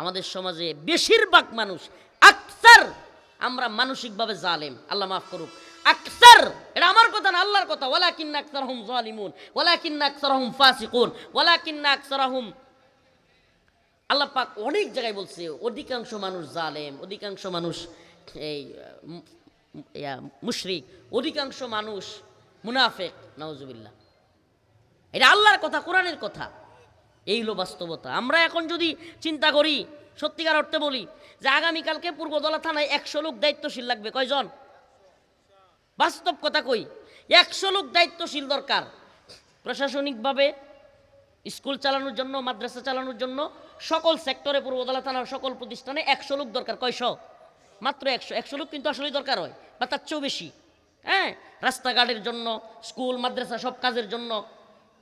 আমাদের সমাজে বেশিরভাগ মানুষ আকসার। আমরা মানসিকভাবে জালেম। আল্লাহ মাফ করুক। আকসার, এটা আমার কথা না, আল্লাহর কথা। ওলা কিন্না আকসার হুম জালিমুন ওলা কিন্না আকসার হুম ফাসিকুন ওলা কিন্না আকসার হুম আল্লাহ পাক অনেক জায়গায় বলছে, অধিকাংশ মানুষ জালেম, অধিকাংশ মানুষ এই মুশরিক, অধিকাংশ মানুষ মুনাফেক নওজুবিল্লাহ এটা আল্লাহর কথা, কোরআনের কথা। এই হলো বাস্তবতা। আমরা এখন যদি চিন্তা করি, সত্যিকার অর্থে বলি, যে আগামীকালকে পূর্বদলা থানায় একশো লোক দায়িত্বশীল লাগবে, কয়জন? বাস্তব কথা কই, একশো লোক দায়িত্বশীল দরকার। প্রশাসনিকভাবে, স্কুল চালানোর জন্য, মাদ্রাসা চালানোর জন্য সকল সেক্টরে পূর্বদলা থানার সকল প্রতিষ্ঠানে একশো লোক দরকার, কয়শো? মাত্র একশো একশো লোক কিন্তু আসলেই দরকার হয়, বা তার চেয়েও বেশি। হ্যাঁ রাস্তাঘাটের জন্য, স্কুল, মাদ্রাসা সব কাজের জন্য।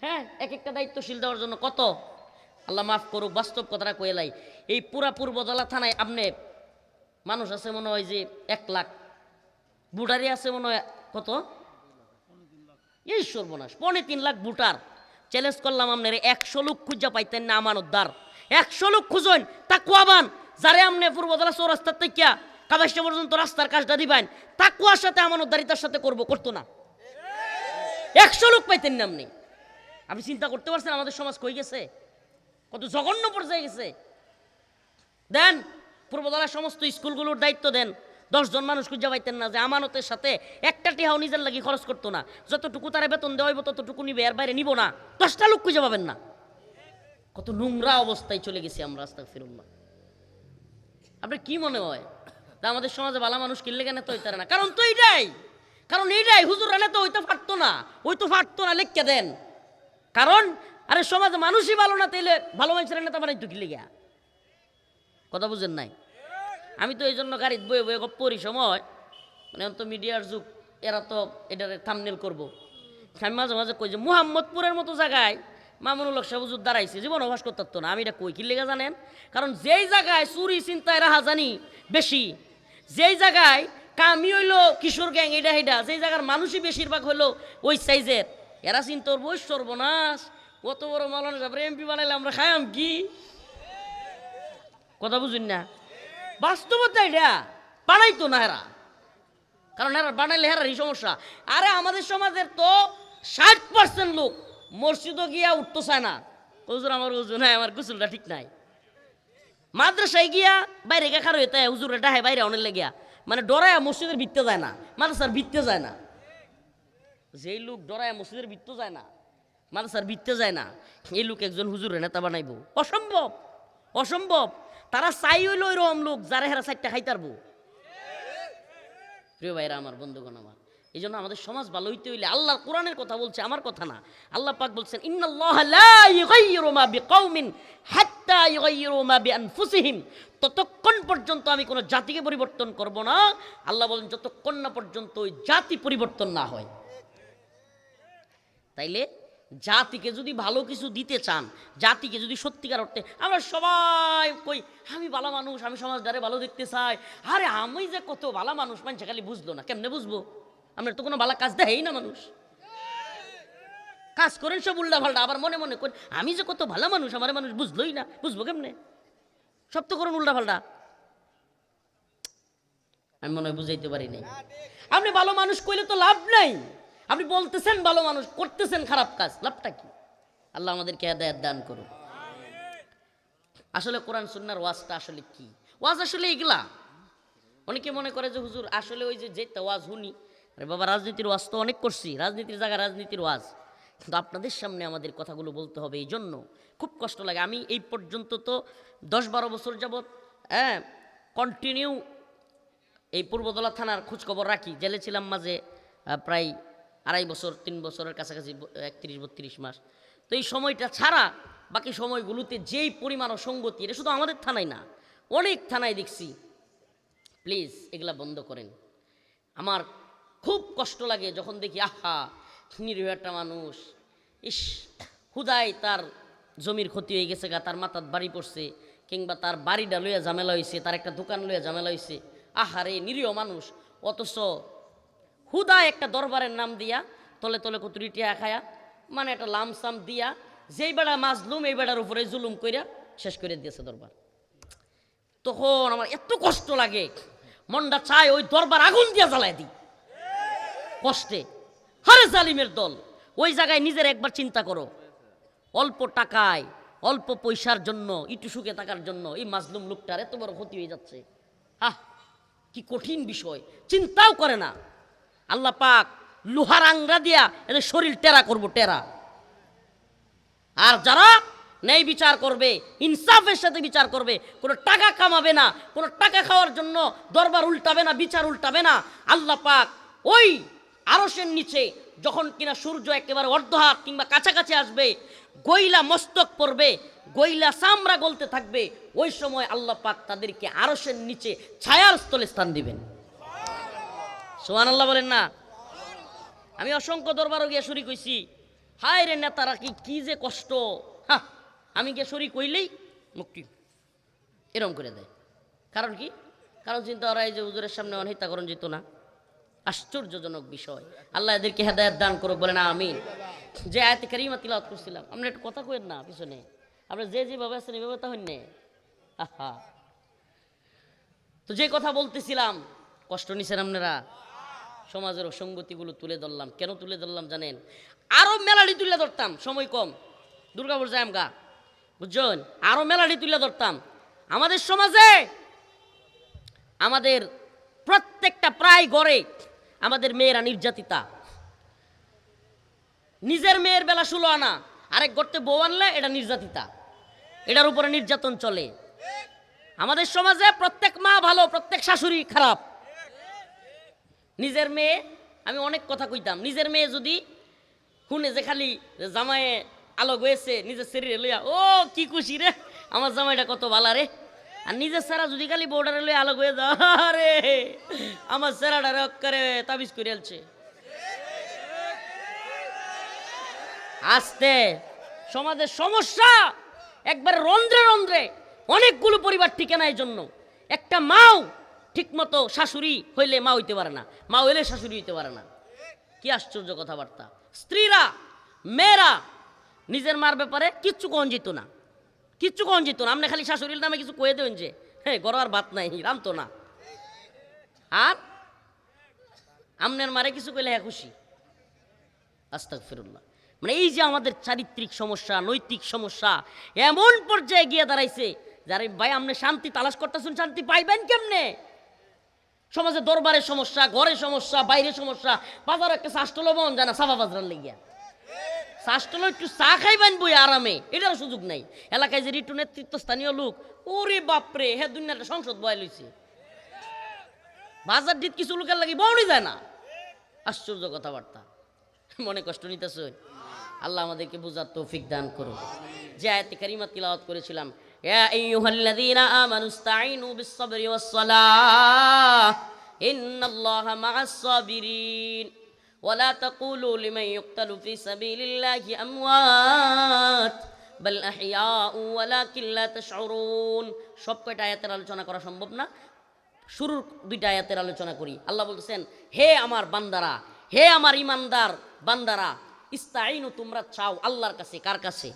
হ্যাঁ এক একটা দায়িত্বশীল দেওয়ার জন্য কত? আল্লাহ মাফ করুক, বাস্তব কথাটা কয়েলাই এই পুরা পূর্বদলা থানায় আপনি মানুষ আছে মনে হয় যে এক লাখ। বুটারি আছে মনে হয় কত? এই সর্বনাশ, পৌনে তিন লাখ বুটার চ্যালেঞ্জ করলাম আপনার, একশো লোক খুঁজা পাইতেন না আমানতদার। একশো লোক খুঁজেন তা কুয়াবান যারে আমনে পূর্বদলা চৌরাস্তার থেকে কাবাসটা পর্যন্ত রাস্তার কাজটা দিবেন তা কুয়ার সাথে আমানতদারিতার সাথে করব, করতো না। একশো লোক পাইতেন না আপনি। আপনি চিন্তা করতে পারছেন আমাদের সমাজ কই গেছে? কত জঘন্য পর্যায়ে গেছে। দেন, পূর্বদলার সমস্ত স্কুলগুলোর দায়িত্ব দেন। দশজন মানুষ খুঁজে পাইতেন না যে আমানতের সাথে একটা টিহাও নিজের লাগি খরচ করতো না। যতটুকু তারা বেতন দেওয়া হইব, ততটুকু নিবে, এর বাইরে নিব না। দশটা লোক খুঁজে পাবেন না। কত নোংরা অবস্থায় চলে গেছি আমরা আস্তাক ফিরুল্লাহ আপনার কি মনে হয়? যে আমাদের সমাজে ভালো মানুষ কিনলে কেন তো হইতারে না? কারণ তো এইটাই। কারণ এইটাই হুজুর রানে তো ওই তো ফাটতো না। ওই তো ফাটতো না, লিখকে দেন। কারণ, আরে সমাজে মানুষই ভালো না, তাইলে ভালো মানুষের নেতা বানাইতো কি লেগা কথা বুঝেন নাই? আমি তো এই জন্য গাড়িতে বয়ে বয়ে পড়ি সময়। মানে তো মিডিয়ার যুগ, এরা তো এটার থামনেল করব। আমি মাঝে মাঝে কই যে মুহাম্মদপুরের মতো জায়গায় মামুনুল হক সাহেব হুজুর দাঁড়াইছে, জীবন অভাস করতে পারতো না। আমি এটা কই, কি লেগে জানেন? কারণ যেই জায়গায় চুরি চিন্তায় রাহা জানি বেশি, যেই জায়গায় কামি হইল কিশোর গ্যাং এটা হেটা যেই জায়গার মানুষই বেশিরভাগ হইল ওই সাইজের এরা চিন্তা করব, ওই সর্বনাশ, কত বড় মালানা সাহেব এমপি বানাইলে আমরা খাইয়াম কি? কথা বুঝুন না। বাস্তবতা এটা, বানাইতো না এরা। কারণ এরা বানাইলে হেরারই সমস্যা? আরে আমাদের সমাজের তো ষাট পার্সেন্ট লোক মসজিদও গিয়া উঠতে চায় না। হুজুর আমার হুজুর হ্যাঁ আমার গুসুলটা ঠিক নাই। মাদ্রাসায় গিয়া বাইরে গিয়া খারো হইতে হুজুর এটা হ্যাঁ বাইরে অনেক লেগিয়া। মানে ডরায় মসজিদের ভিত্তে যায় না, মাদ্রাসার ভিত্তে যায় না। যেই লোক ডরায় মসজিদের ভিত্তে যায় না, মাদ্রাসার ভিত্তে যায় না, এই লোক একজন হুজুরের নেতা বানাইবো। অসম্ভব অসম্ভব। তারা চাই হইল ওইরকম লোক যারা হেরা চারটা খাইতারবো প্রিয় ভাইরা আমার, বন্ধুগণ আমার, এই জন্য আমাদের সমাজ ভালো হইতে হইলে আল্লাহর কোরআনের কথা বলছে, আমার কথা না। আল্লাহ পাক বলছেন ততক্ষণ পর্যন্ত আমি কোনো জাতিকে পরিবর্তন করব না। আল্লাহ বলেন, যতক্ষণ না পর্যন্ত ওই জাতি পরিবর্তন না হয়। তাইলে জাতিকে যদি ভালো কিছু দিতে চান, জাতিকে যদি সত্যিকার অর্থে, আমরা সবাই কই, আমি ভালো মানুষ, আমি সমাজ সমাজদারে ভালো দেখতে চাই। আরে আমি যে কত ভালো মানুষ মানুষ খালি বুঝলো না, কেমনে বুঝব? আপনার তো কোনো ভালো কাজ দেয়ই না মানুষ। কাজ করেন সব উল্টা পাল্টা আবার মনে মনে করেন, আমি যে কত ভালো মানুষ, আমার মানুষ বুঝলোই না, বুঝব কেমনে? সব তো করুন উল্টা পাল্টা আমি মনে হয় বুঝাইতে পারি নাই। আপনি ভালো মানুষ কইলে তো লাভ নাই। আপনি বলতেছেন ভালো মানুষ, করতেছেন খারাপ কাজ, লাভটা কি? আল্লাহ আমাদেরকে হেদায়াত দান করুন আসলে কোরআন সুন্নার ওয়াজটা আসলে কি? ওয়াজ আসলে এগুলা। অনেকে মনে করে যে, হুজুর, আসলে ওই যে যেতে ওয়াজ হুনি আরে বাবা, রাজনীতির ওয়াজ তো অনেক করছি, রাজনীতির জায়গা রাজনীতির ওয়াজ। কিন্তু আপনাদের সামনে আমাদের কথাগুলো বলতে হবে এই জন্য খুব কষ্ট লাগে। আমি এই পর্যন্ত তো দশ বারো বছর যাবৎ হ্যাঁ কন্টিনিউ এই পূর্বদলা থানার খোঁজখবর রাখি। জেলে ছিলাম মাঝে প্রায় আড়াই বছর, তিন বছরের কাছাকাছি, একত্রিশ, বত্রিশ মাস। তো এই সময়টা ছাড়া বাকি সময়গুলোতে যেই পরিমাণ অসঙ্গতি, এটা শুধু আমাদের থানায় না, অনেক থানায় দেখছি। প্লিজ এগুলা বন্ধ করেন। আমার খুব কষ্ট লাগে যখন দেখি, আহা, নিরীহ একটা মানুষ। ইস হুদাই তার জমির ক্ষতি হয়ে গেছে গা, তার মাথার বাড়ি পড়ছে, কিংবা তার বাড়িটা লইয়া ঝামেলা হয়েছে তার একটা দোকান লইয়া ঝামেলা হয়েছে আহারে নিরীহ মানুষ, অথচ হুদা একটা দরবারের নাম দিয়া, তলে তলে কতুরি টিয়া খায়া মানে একটা লামসাম দিয়া, যেই বেড়া মাজলুম, এই বেড়ার উপরে জুলুম কইরা শেষ করে দিয়েছে দরবার। তখন আমার এত কষ্ট লাগে, মনটা চায় ওই দরবার আগুন দিয়া জ্বালায় দিই। কষ্টে। হারে জালিমের দল, ওই জায়গায় নিজের একবার চিন্তা করো। অল্প টাকায়, অল্প পয়সার জন্য ইটু সুখে থাকার জন্য এই মাজলুম লোকটার এত বড় ক্ষতি হয়ে যাচ্ছে। আহ, কি কঠিন বিষয়। চিন্তাও করে না। আল্লাহ পাক লোহার আংরা দিয়া এদের শরীর টেরা করব, টেরা। আর যারা ন্যায় বিচার করবে, ইনসাফের সাথে বিচার করবে, কোনো টাকা কামাবে না, কোনো টাকা খাওয়ার জন্য দরবার উল্টাবে না, বিচার উল্টাবে না, আল্লাহ পাক ওই আরসের নিচে যখন কিনা সূর্য একেবারে অর্ধহাত কিংবা কাছাকাছি আসবে গইলা মস্তক পড়বে গইলা চামড়া গলতে থাকবে, ওই সময় আল্লাহ পাক তাদেরকে আরসের নিচে ছায়ার স্থলে স্থান দিবেন। সোহান আল্লাহ বলেন না। আমি অসংখ্য দরবারও গিয়ে শরিক হইছি। হায় রে নেতারা, কি কি যে কষ্ট। হা, আমি গিয়ে শরিক হইলেই মুক্তি। এরম করে দেয়। কারণ কি? কারণ চিন্তা করা এই যে হুজুরের সামনে অনহিতা করণ যেত না। আশ্চর্যজনক বিষয়। আল্লাহ এদেরকে হেদায়ত দান করুক বলে না আমি যে আয়াতে কারিমা তিলাওয়াত করছিলাম আমরা একটু কথা কইেন না পিছনে। আমরা যে যেভাবে আছেন, এভাবে তা হইন আহা। তো যে কথা বলতেছিলাম, কষ্ট নিছেন আপনারা। সমাজের অসঙ্গতিগুলো তুলে ধরলাম। কেন তুলে ধরলাম জানেন? আরও মেলাডি তুলে ধরতাম, সময় কম। দুর্গাপুর যাই আমগা বুঝছেন? আরও মেলাডি তুলে ধরতাম। আমাদের সমাজে, আমাদের প্রত্যেকটা প্রায় গড়ে আমাদের মেয়েরা নির্যাতিতা। নিজের মেয়ের বেলা ষোলো আনা, আরেক গড়তে বউ আনলে এটা নির্যাতিতা। এটার উপরে নির্যাতন চলে। আমাদের সমাজে প্রত্যেক মা ভালো, প্রত্যেক শাশুড়ি খারাপ। নিজের মেয়ে, আমি অনেক কথা কইতাম। নিজের মেয়ে যদি শুনে যে খালি জামায়ে আলো গয়েছে, নিজের শরীরে লইয়া, ও, কি খুশি রে, আমার জামাইটা কত ভালা রে। আর নিজের সেরা যদি খালি বর্ডারে লইয়া আলো গয়ে যা রে আমার সেরাটা রক তাবিজ করে আলছে। আস্তে সমাজের সমস্যা, একবারে রন্ধ্রে রন্ধ্রে, অনেকগুলো পরিবার টিকে না এই জন্য। একটা মাও ঠিকমতো শাশুড়ি হইলে মা হইতে পারে না, মা হইলে শাশুড়ি হইতে পারে না। কি আশ্চর্য কথাবার্তা। স্ত্রীরা, মেয়েরা, নিজের মার ব্যাপারে কিচ্ছু কন যেত না। কিচ্ছু কন যেত না। আপনি খালি শাশুড়ির নামে কিছু কয়ে দেবেন যে হ্যাঁ গড় আর ভাত নাই রামতো না। আর আমনের মারে কিছু কইলে হ্যাঁ খুশি। আস্তাক ফিরুল্লাহ মানে এই যে আমাদের চারিত্রিক সমস্যা, নৈতিক সমস্যা, এমন পর্যায়ে গিয়ে দাঁড়াইছে, যারা ভাই আপনি শান্তি তালাশ করতেছেন, শান্তি পাইবেন কেমনে? সমাজে দরবারের সমস্যা, ঘরের সমস্যা, বাইরের সমস্যা, বাজারে একটা শাস্তল বন জানা সাফা বাজার লেগিয়া। শাস্তল একটু চা খাইবেন বই আরামে, এটারও সুযোগ নাই। এলাকায় যে রিটু নেতৃত্ব, স্থানীয় লোক, ওরে বাপরে, হে দুনিয়াটা সংসদ বয় লইছে। বাজার দিত কিছু লোকের লাগি বউনি যায় না। আশ্চর্য কথাবার্তা। মনে কষ্ট নিতেছ আল্লাহ আমাদেরকে বুঝার তৌফিক দান করুন যে আয়াতে কারিমা তিলাওয়াত করেছিলাম ইয়া আইয়ুহাল্লাযীনা আমানু ইসতাঈনু বিস-সাবরি ওয়াস-সালাহ ইন্নাল্লাহা মা'আস সাবিরিন ولا تقولوا لمن يقتل في سبيل الله أموات بل أحياء ولكن لا تشعرون সব কয়টা আয়াতের আলোচনা করা সম্ভব না শুরুর দুইটা আয়াতের আলোচনা করি আল্লাহ বলতেছেন হে আমার বান্দারা হে আমার ইমানদার বান্দারা ইস্তাইনু তোমরা চাও আল্লাহর কাছে কার কাছে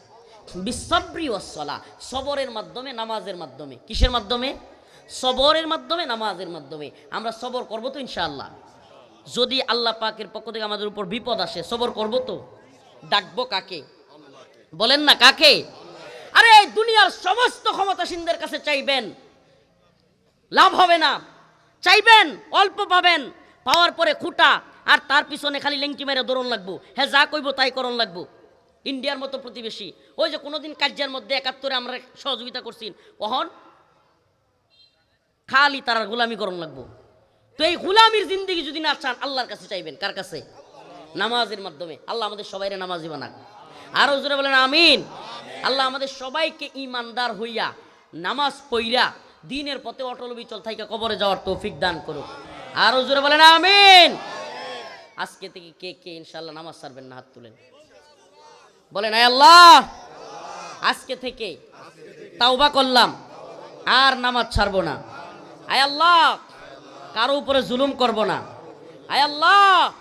বিসব্রি ওয়াসলা সবরের মাধ্যমে, নামাজের মাধ্যমে। কিসের মাধ্যমে? সবরের মাধ্যমে, নামাজের মাধ্যমে। আমরা সবর করব তো ইনশাআল্লাহ। যদি আল্লাহ পাকের পক্ষ থেকে আমাদের উপর বিপদ আসে, সবর করব তো? ডাকবো কাকে? বলেন না কাকে? আরে, এই দুনিয়ার সমস্ত ক্ষমতাসীনদের কাছে চাইবেন। লাভ হবে না। চাইবেন, অল্প পাবেন। পাওয়ার পরে খুঁটা, আর তার পিছনে খালি লেংটি মেরে দৌড়ন লাগবো। হ্যাঁ যা কইব তাই করণ লাগবো। ইন্ডিয়ার মতো প্রতিবেশী। ওই যে কোনোদিন কার্যের মধ্যে একাত্তরে আমরা সহযোগিতা করছি। কখন? খালি তার গোলামি করণ লাগবো। তো এই গোলামির জিন্দিগি যদি না চান, আল্লাহর কাছে চাইবেন। কার কাছে? নামাজের মাধ্যমে। আল্লাহ আমাদের সবাইরে নামাজি বানাক। আরও জোরে বলেন, আমিন। আল্লাহ আমাদের সবাইকে ইমানদার হইয়া নামাজ পইরা দিনের পথে অটল বিচল থাইকা কবরে যাওয়ার তৌফিক দান করুক। আরও জোরে বলেন, আমিন। আজকে থেকে কে কে ইনশাল্লাহ নামাজ সারবেন না হাত তুলেন। বলেন আল্লাহ! আজকে থেকে তাওবা করলাম, আর নামাজ ছাড়বো না। আয় আল্লাহ! কারও উপরে জুলুম করব না। আয় আল্লাহ!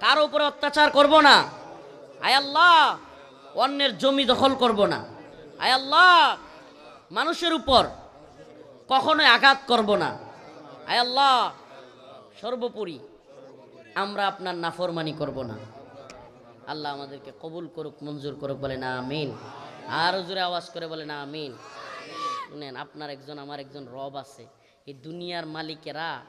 কারও উপরে অত্যাচার করব না। আয় আল্লাহ! অন্যের জমি দখল করব না। আয় আল্লাহ! মানুষের উপর কখনোই আঘাত করব না। আয় আল্লাহ! সর্বোপরি আমরা আপনার নাফরমানি করব না। আল্লাহ আমাদেরকে কবুল করুক, মঞ্জুর করুক বলে না আমিন। আরও জোরে আওয়াজ করে বলে না আমিন। শুনেন, আপনার একজন, আমার একজন রব আছে। এই দুনিয়ার মালিকেরা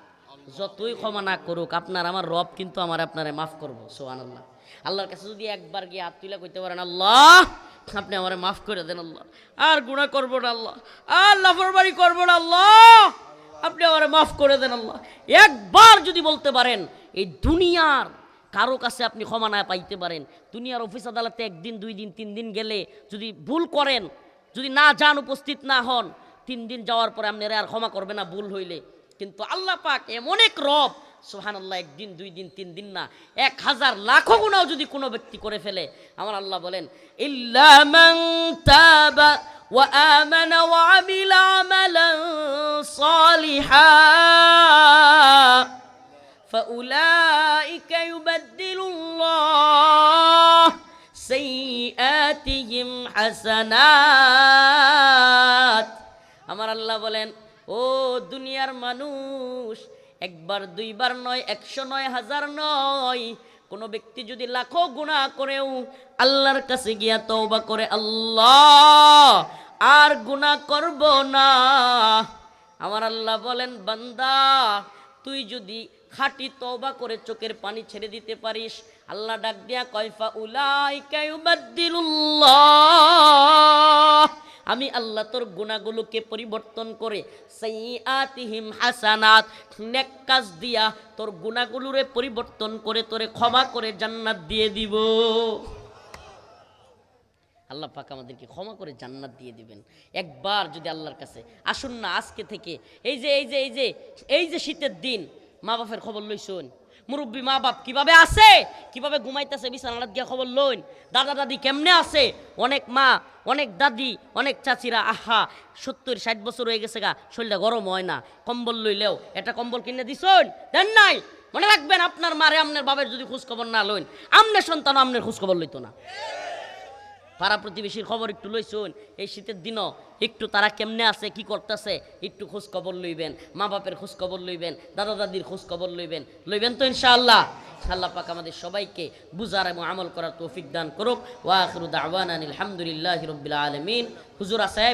যতই ক্ষমা না করুক, আপনার আমার রব কিন্তু আমার আপনারে মাফ করব সোহান আল্লাহ আল্লাহর কাছে যদি একবার গিয়ে হাত কইতে পারেন, আল্লাহ, আপনি আমারে মাফ করে দেন, আল্লাহ। আর গুণা করব না, আল্লাহ। আর লাফরবাড়ি করব না, আল্লাহ। আপনি আমারে মাফ করে দেন, আল্লাহ। একবার যদি বলতে পারেন, এই দুনিয়ার কারও কাছে আপনি ক্ষমা না পাইতে পারেন। দুনিয়ার অফিস আদালতে একদিন, দুই দিন, তিন দিন গেলে যদি ভুল করেন, যদি না যান, উপস্থিত না হন, তিন দিন যাওয়ার পরে আপনারা আর ক্ষমা করবে না ভুল হইলে। কিন্তু আল্লাহ পাক এমন এক রব সোহান আল্লাহ একদিন, দুই দিন, তিন দিন না, এক হাজার লাখো গুণাও যদি কোনো ব্যক্তি করে ফেলে, আমার আল্লাহ বলেন ওয়া فأولئك يبدل الله سيئاتهم حسنات আমার আল্লাহ বলেন ও দুনিয়ার মানুষ একবার দুইবার নয় একশো নয় হাজার নয় কোনো ব্যক্তি যদি লাখো গুণা করেও আল্লাহর কাছে গিয়া তওবা করে আল্লাহ আর গুণা করব না আমার আল্লাহ বলেন বান্দা তুই যদি খাঁটি তবা করে চোখের পানি ছেড়ে দিতে পারিস, আল্লাহ ডাক দিয়া কয়ফা উলাই আমি আল্লাহ তোর গুণাগুলোকে পরিবর্তন করে সাইয়াতিহিম হাসানাত, নেক কাজ দিয়া তোর গুণাগুলোরে পরিবর্তন করে তোরে ক্ষমা করে জান্নাত দিয়ে দিব। আল্লাহ পাক আমাদেরকে ক্ষমা করে জান্নাত দিয়ে দিবেন। একবার যদি আল্লাহর কাছে, আসুন না আজকে থেকে, এই যে এই যে এই যে এই যে শীতের দিন, মা বাপের খবর লইছুন। মুরব্বী মা বাপ কীভাবে আছে? কীভাবে ঘুমাইতেছে? বিছানাত গিয়া খবর লইন। দাদা দাদি কেমনে আছে? অনেক মা, অনেক দাদি, অনেক চাচিরা, আহা, সত্তর, ষাট বছর হয়ে গেছে গা, শরীরটা গরম হয় না। কম্বল লইলেও একটা কম্বল কিনে দিছুন? দেন নাই? মনে রাখবেন আপনার মারে, আপনার বাবার যদি খোঁজখবর না লইন। আমনের সন্তান আমনের খোঁজখবর লইতো না। পাড়া প্রতিবেশীর খবর একটু লইছুন। এই শীতের দিনও একটু তারা কেমনে আছে, কি করতেছে, একটু খোঁজ খবর লইবেন। মা বাপের খোঁজ খবর লইবেন, দাদা দাদির খোঁজ খবর লইবেন। লইবেন তো ইনশাআল্লাহ। আল্লাহ পাক আমাদের সবাইকে বুঝার এবং আমল করার তৌফিক দান করুক। ওয়া আখিরু দাওয়ানা আলহামদুলিল্লাহি আলমিন আলামিন। হুজুর আছে